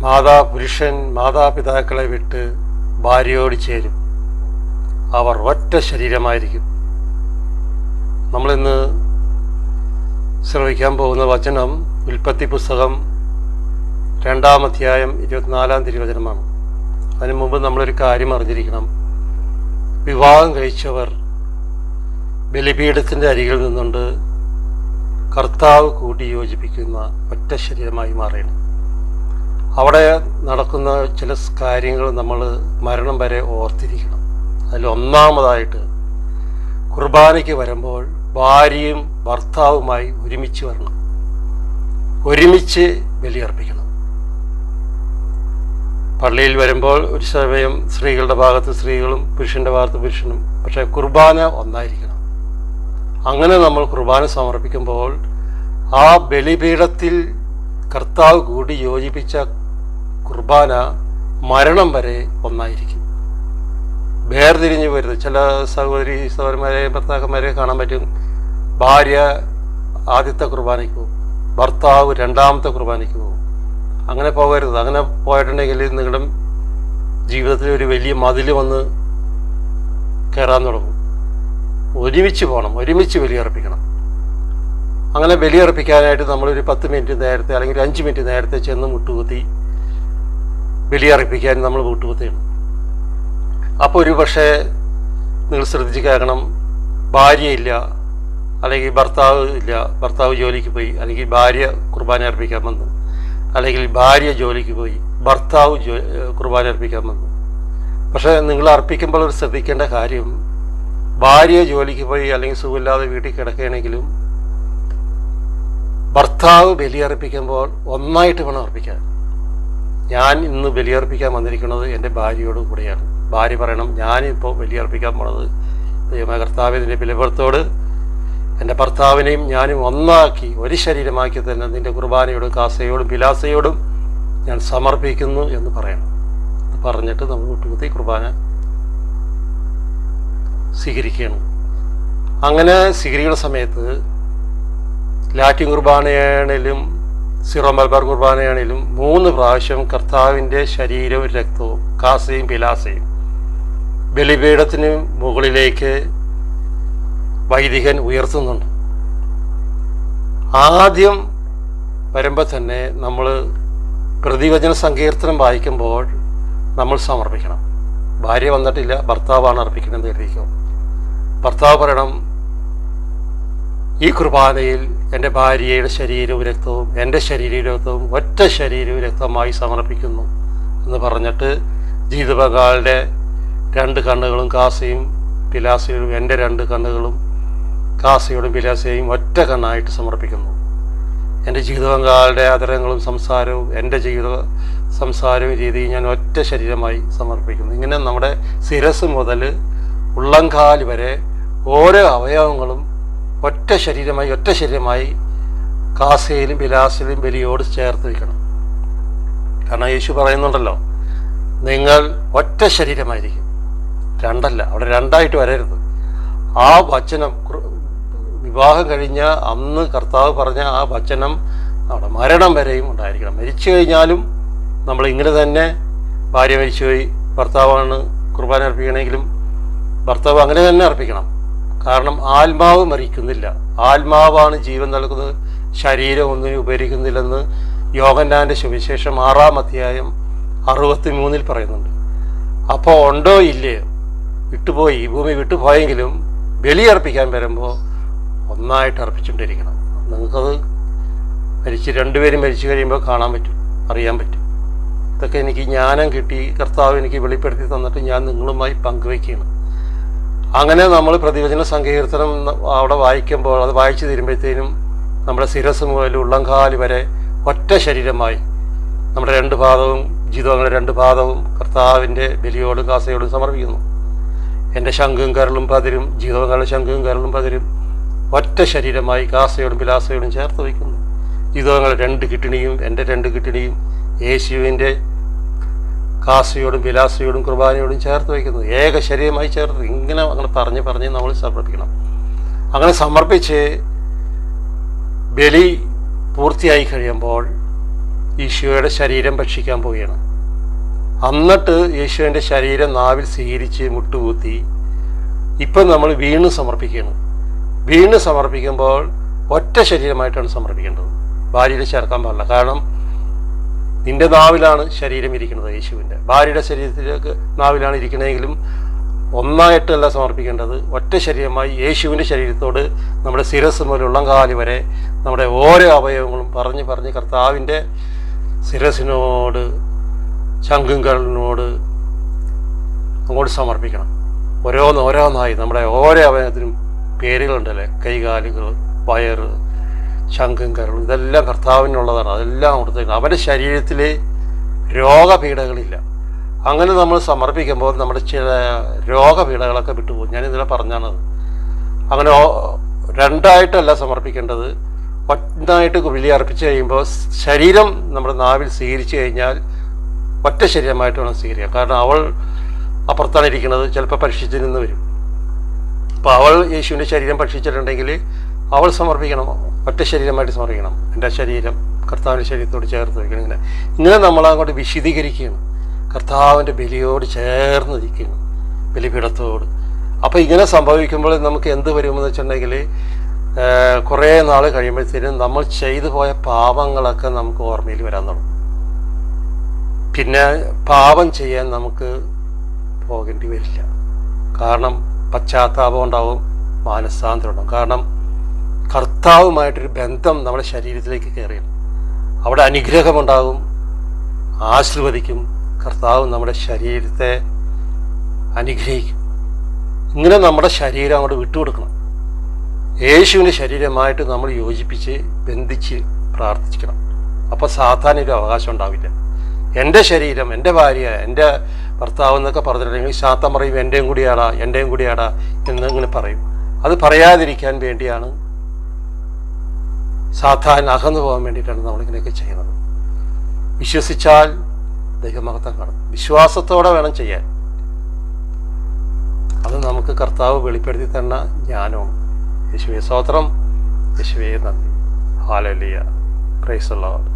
മാതാ പുരുഷൻ മാതാപിതാക്കളെ വിട്ട് ഭാര്യയോട് ചേരും. അവർ ഒറ്റ ശരീരമായിരിക്കും. നമ്മളിന്ന് ശ്രവിക്കാൻ പോകുന്ന വചനം ഉൽപ്പത്തി പുസ്തകം രണ്ടാം അധ്യായം ഇരുപത്തിനാലാം തിരുവചനമാണ്. അതിനു മുമ്പ് നമ്മളൊരു കാര്യം അറിഞ്ഞിരിക്കണം. വിവാഹം കഴിച്ചവർ ബലിപീഠത്തിന്റെ അരികിൽ നിന്നുകൊണ്ട് കർത്താവ് കൂട്ടി യോജിപ്പിക്കുന്ന ഒറ്റ ശരീരമായി മാറിയാണ് അവിടെ നടക്കുന്ന ചില കാര്യങ്ങൾ നമ്മൾ മരണം വരെ ഓർത്തിരിക്കണം. അതിൽ ഒന്നാമതായിട്ട് കുർബാനയ്ക്ക് വരുമ്പോൾ ഭാര്യയും ഭർത്താവുമായി ഒരുമിച്ച് വരണം. ഒരുമിച്ച് ബലിയർപ്പിക്കണം. പള്ളിയിൽ വരുമ്പോൾ ഒരു സമയം സ്ത്രീകളുടെ ഭാഗത്ത് സ്ത്രീകളും പുരുഷന്റെ ഭാഗത്ത് പുരുഷനും പക്ഷേ കുർബാന ഒന്നായിരിക്കണം. അങ്ങനെ നമ്മൾ കുർബാന സമർപ്പിക്കുമ്പോൾ ആ ബലിപീഠത്തിൽ കർത്താവ് കൂടി യോജിപ്പിച്ച കുർബാന മരണം വരെ ഒന്നായിരിക്കും. വേർതിരിഞ്ഞ് വരുന്നത് ചില സഹോദരി സഹോദരന്മാരെ ഭർത്താക്കന്മാരെ കാണാൻ പറ്റും. ഭാര്യ ആദ്യത്തെ കുർബാനയ്ക്ക് പോകും. ഭർത്താവ് രണ്ടാമത്തെ കുർബാനയ്ക്ക് പോകും. അങ്ങനെ പോകരുത്. അങ്ങനെ പോയിട്ടുണ്ടെങ്കിൽ നിങ്ങളുടെ ജീവിതത്തിൽ ഒരു വലിയ മതിൽ വന്ന് കയറാൻ തുടങ്ങും. ഒരുമിച്ച് പോകണം. ഒരുമിച്ച് ബലിയർപ്പിക്കണം. അങ്ങനെ ബലിയർപ്പിക്കാനായിട്ട് നമ്മളൊരു പത്ത് മിനിറ്റ് നേരത്തെ അല്ലെങ്കിൽ ഒരു അഞ്ച് മിനിറ്റ് നേരത്തെ ചെന്ന് മുട്ടുകുത്തി ബലിയർപ്പിക്കാൻ നമ്മൾ മുട്ടുകുത്തിയാണ് അപ്പോൾ ഒരു പക്ഷേ നിങ്ങൾ ശ്രദ്ധിച്ച് കേൾക്കണം ഭാര്യയില്ല അല്ലെങ്കിൽ ഭർത്താവ് ഇല്ല ഭർത്താവ് ജോലിക്ക് പോയി അല്ലെങ്കിൽ ഭാര്യ കുർബാന അർപ്പിക്കാൻ വന്നു അല്ലെങ്കിൽ ഭാര്യ ജോലിക്ക് പോയി ഭർത്താവ് ജോ കുർബാന അർപ്പിക്കാൻ വന്നു. പക്ഷേ നിങ്ങൾ അർപ്പിക്കുമ്പോൾ ഒരു ശ്രദ്ധിക്കേണ്ട കാര്യം ഭാര്യ ജോലിക്ക് പോയി അല്ലെങ്കിൽ സുഖമില്ലാതെ വീട്ടിൽ കിടക്കുകയാണെങ്കിലും ഭർത്താവ് ബലിയർപ്പിക്കുമ്പോൾ ഒന്നായിട്ട് വേണം അർപ്പിക്കാൻ. ഞാൻ ഇന്ന് ബലിയർപ്പിക്കാൻ വന്നിരിക്കുന്നത് എന്റെ ഭാര്യയോട് കൂടെയാണ്. ഭാര്യ പറയണം ഞാനിപ്പോൾ ബലിയർപ്പിക്കാൻ പോണത് ദൈവമായ കർത്താവിന്റെ ബലിപുറത്തോട് എന്റെ ഭർത്താവിനെയും ഞാനും ഒന്നാക്കി ഒരു ശരീരമാക്കി തന്നെ നിന്റെ കുർബാനയോടും കാസയോടും പിലാസയോടും ഞാൻ സമർപ്പിക്കുന്നു എന്ന് പറയണം. പറഞ്ഞിട്ട് നമ്മൾ വിട്ടുകുത്തി കുർബാന സ്വീകരിക്കുകയാണ്. അങ്ങനെ സ്വീകരിക്കുന്ന സമയത്ത് ലാറ്റിൻ കുർബാനയാണേലും സിറോ മലബാർ കുർബാനയാണേലും മൂന്ന് പ്രാവശ്യം കർത്താവിന്റെ ശരീരവും രക്തവും കാസയും പിലാസയും ബലിപീഠത്തിന് മുകളിലേക്ക് വൈദികൻ ഉയർത്തുന്നുണ്ട്. ആദ്യം വരുമ്പോൾ തന്നെ നമ്മൾ പ്രതിവചന സങ്കീർത്തനം വായിക്കുമ്പോൾ നമ്മൾ സമർപ്പിക്കണം. ഭാര്യ വന്നിട്ടില്ല ഭർത്താവാണ് അർപ്പിക്കുന്നത് കരുതിക്കോ ഭർത്താവ് പറയണം ഈ കുർബാനയിൽ എന്റെ ഭാര്യയുടെ ശരീരവും രക്തവും എന്റെ ശരീരവും രക്തവും ഒറ്റ ശരീരവും രക്തമായി സമർപ്പിക്കുന്നു എന്ന് പറഞ്ഞിട്ട് ജീവിതപങ്കാളുടെ രണ്ട് കണ്ണുകളും കാസയും പിലാസയും എന്റെ രണ്ട് കണ്ണുകളും കാസയോടും പിലാസയും ഒറ്റ കണ്ണായിട്ട് സമർപ്പിക്കുന്നു. എന്റെ ജീവിതപങ്കാളുടെ ആദരങ്ങളും സംസാരവും എന്റെ ജീവിത സംസാരവും രീതിയും ഞാൻ ഒറ്റ ശരീരമായി സമർപ്പിക്കുന്നു. ഇങ്ങനെ നമ്മുടെ ശിരസ് മുതൽ ഉള്ളംകാൽ വരെ ഓരോ അവയവങ്ങളും ഒറ്റ ശരീരമായി ഒറ്റ ശരീരമായി കാസയിലും ബിലാസിലും ബലിയോട് ചേർത്ത് വയ്ക്കണം. കാരണം യേശു പറയുന്നുണ്ടല്ലോ നിങ്ങൾ ഒറ്റ ശരീരമായിരിക്കും. രണ്ടല്ല അവിടെ രണ്ടായിട്ട് വരരുത്. ആ വചനം വിവാഹം കഴിഞ്ഞ അന്ന് കർത്താവ് പറഞ്ഞ ആ വചനം അവിടെ മരണം വരെയും ഉണ്ടായിരിക്കണം. മരിച്ചു കഴിഞ്ഞാലും നമ്മൾ ഇങ്ങനെ തന്നെ ഭാര്യ മരിച്ചുപോയി ഭർത്താവാണ് കുർബാന അർപ്പിക്കണമെങ്കിലും ഭർത്താവ് അങ്ങനെ തന്നെ അർപ്പിക്കണം. കാരണം ആത്മാവ് മരിക്കുന്നില്ല. ആത്മാവാണ് ജീവൻ നൽകുന്നത്. ശരീരം ഒന്നിനും ഉപകരിക്കുന്നില്ലെന്ന് യോഗന്നാന്റെ സുവിശേഷം ആറാം അധ്യായം അറുപത്തി മൂന്നിൽ പറയുന്നുണ്ട്. അപ്പോൾ ഉണ്ടോ ഇല്ലയോ? വിട്ടുപോയി. ഈ ഭൂമി വിട്ടുപോയെങ്കിലും ബലിയർപ്പിക്കാൻ വരുമ്പോൾ ഒന്നായിട്ട് അർപ്പിച്ചുകൊണ്ടിരിക്കണം. നിങ്ങൾക്കത് മരിച്ച് രണ്ടുപേരും മരിച്ചു കഴിയുമ്പോൾ കാണാൻ പറ്റും. അറിയാൻ പറ്റും. ഇതൊക്കെ എനിക്ക് ജ്ഞാനം കിട്ടി. കർത്താവ് എനിക്ക് വെളിപ്പെടുത്തി തന്നിട്ട് ഞാൻ നിങ്ങളുമായി പങ്കുവയ്ക്കുകയാണ്. അങ്ങനെ നമ്മൾ പ്രതിവചന സങ്കീർത്തനം അവിടെ വായിക്കുമ്പോൾ അത് വായിച്ചു തീരുമ്പോഴത്തേനും നമ്മുടെ ശിരസ് മുതൽ ഉള്ളംകാലി വരെ ഒറ്റ ശരീരമായി. നമ്മുടെ രണ്ട് ഭാഗവും ജീവിതങ്ങളുടെ രണ്ട് ഭാഗവും കർത്താവിന്റെ ബലിയോടും കാസയോടും സമർപ്പിക്കുന്നു. എന്റെ ശംഖും കരളും പതിരും ജീവിതങ്ങളുടെ ശംഖും കരളും പതിരും ഒറ്റ ശരീരമായി കാസയോടും പിലാസയോടും ചേർത്ത് വയ്ക്കുന്നു. ജീവിതങ്ങളുടെ രണ്ട് കിട്ടിണിയും എന്റെ രണ്ട് കിട്ടിണിയും യേശുവിന്റെ കാസയോടും വിലാസയോടും കുർബാനയോടും ചേർത്ത് വയ്ക്കുന്നത് ഏക ശരീരമായി ചേർത്ത് ഇങ്ങനെ അങ്ങനെ പറഞ്ഞ് പറഞ്ഞ് നമ്മൾ സമർപ്പിക്കണം. അങ്ങനെ സമർപ്പിച്ച് ബലി പൂർത്തിയായി കഴിയുമ്പോൾ ഈശോയുടെ ശരീരം ഭക്ഷിക്കാൻ പോവുകയാണ്. എന്നിട്ട് യേശുവിന്റെ ശരീരം നാവിൽ സ്വീകരിച്ച് മുട്ടുകൂത്തി ഇപ്പം നമ്മൾ വീണ്ടും സമർപ്പിക്കുകയാണ്. വീണ്ടും സമർപ്പിക്കുമ്പോൾ ഒറ്റ ശരീരമായിട്ടാണ് സമർപ്പിക്കേണ്ടത്. ഭാര്യയിൽ ചേർക്കാൻ പാടില്ല. കാരണം നിന്റെ നാവിലാണ് ശരീരം ഇരിക്കുന്നത് യേശുവിന്റെ ഭാര്യയുടെ ശരീരത്തിലേക്ക് നാവിലാണ് ഇരിക്കണമെങ്കിലും ഒന്നായിട്ടല്ല സമർപ്പിക്കേണ്ടത് ഒറ്റ ശരീരമായി യേശുവിന്റെ ശരീരത്തോട് നമ്മുടെ ശിരസ് മുതൽ ഉള്ളംകാലി വരെ നമ്മുടെ ഓരോ അവയവങ്ങളും പറഞ്ഞ് പറഞ്ഞ് കർത്താവിന്റെ ശിരസിനോട് ശംഖുങ്കലിനോട് അങ്ങോട്ട് സമർപ്പിക്കണം. ഓരോന്ന് ഓരോന്നായി നമ്മുടെ ഓരോ അവയവത്തിനും പേരുകളുണ്ടല്ലേ? കൈകാലുകൾ വയറ് ശംഖും കരളും ഇതെല്ലാം കർത്താവിനുള്ളതാണ്. അതെല്ലാം കൊടുത്തേക്കണം അവന്റെ ശരീരത്തിൽ രോഗപീഠകളില്ല. അങ്ങനെ നമ്മൾ സമർപ്പിക്കുമ്പോൾ നമ്മുടെ ചില രോഗപീഠകളൊക്കെ വിട്ടുപോകും. ഞാൻ ഇന്നലെ പറഞ്ഞാണത്. അങ്ങനെ രണ്ടായിട്ടല്ല സമർപ്പിക്കേണ്ടത്. ഒന്നായിട്ട് ബലി അർപ്പിച്ച് കഴിയുമ്പോൾ ശരീരം നമ്മുടെ നാവിൽ സ്വീകരിച്ചു കഴിഞ്ഞാൽ ഒറ്റ ശരീരമായിട്ട് വേണം സ്വീകരിക്കുക കാരണം അവൾ അപ്പുറത്താണ് ഇരിക്കുന്നത്. ചിലപ്പോൾ പരീക്ഷിച്ചു നിന്ന് വരും. അപ്പോൾ അവൾ യേശുവിന്റെ ശരീരം ഭക്ഷിച്ചിട്ടുണ്ടെങ്കിൽ അവൾ സമർപ്പിക്കണം. ഒറ്റ ശരീരമായിട്ട് സമർപ്പിക്കണം എന്റെ ശരീരം കർത്താവിന്റെ ശരീരത്തോട് ചേർത്ത് വയ്ക്കണം. ഇങ്ങനെ ഇങ്ങനെ നമ്മൾ അങ്ങോട്ട് വിശദീകരിക്കുകയാണ്. കർത്താവിന്റെ ബലിയോട് ചേർന്ന് ഇരിക്കുകയാണ്. ബലിപീഠത്തോട്. അപ്പോൾ ഇങ്ങനെ സംഭവിക്കുമ്പോൾ നമുക്ക് എന്ത് വരുമെന്ന് വെച്ചിട്ടുണ്ടെങ്കിൽ കുറേ നാൾ കഴിയുമ്പോഴത്തേനും നമ്മൾ ചെയ്തു പോയ പാപങ്ങളൊക്കെ നമുക്ക് ഓർമ്മയിൽ വരാൻ തുടങ്ങും. പിന്നെ പാപം ചെയ്യാൻ നമുക്ക് പോകേണ്ടി വരില്ല. കാരണം പശ്ചാത്താപം ഉണ്ടാവും മാനസാന്തരം ഉണ്ടാവും. കാരണം കർത്താവുമായിട്ടൊരു ബന്ധം നമ്മുടെ ശരീരത്തിലേക്ക് കയറിയത് അവിടെ അനുഗ്രഹമുണ്ടാകും ആശീർവദിക്കും കർത്താവ് നമ്മുടെ ശരീരത്തെ അനുഗ്രഹിക്കും. ഇങ്ങനെ നമ്മുടെ ശരീരം അങ്ങോട്ട് വിട്ടുകൊടുക്കണം. യേശുവിന്റെ ശരീരമായിട്ട് നമ്മൾ യോജിപ്പിച്ച് ബന്ധിച്ച് പ്രാർത്ഥിക്കണം. അപ്പോൾ സാധാരണ അവകാശം ഉണ്ടാവില്ല. എന്റെ ശരീരം എന്റെ ഭാര്യ എന്റെ ഭർത്താവ് എന്നൊക്കെ പറഞ്ഞിട്ടുണ്ടെങ്കിൽ ശാത്തം പറയും എന്റെയും കൂടിയാടാ എന്റെയും കൂടിയാടാ എന്നിങ്ങനെ പറയും. അത് പറയാതിരിക്കാൻ വേണ്ടിയാണ് സാധാരണ അകന്നു പോകാൻ വേണ്ടിയിട്ടാണ് നമ്മളിങ്ങനെയൊക്കെ ചെയ്യുന്നത്. വിശ്വസിച്ചാൽ ദൈവമഹത്വം കാണും. വിശ്വാസത്തോടെ വേണം ചെയ്യാൻ. അത് നമുക്ക് കർത്താവ് വെളിപ്പെടുത്തി തന്ന ജ്ഞാനമാണ് യേശുവെ സ്തോത്രം. യേശുവെ നന്ദി. ഹാലലിയ ലോഡ്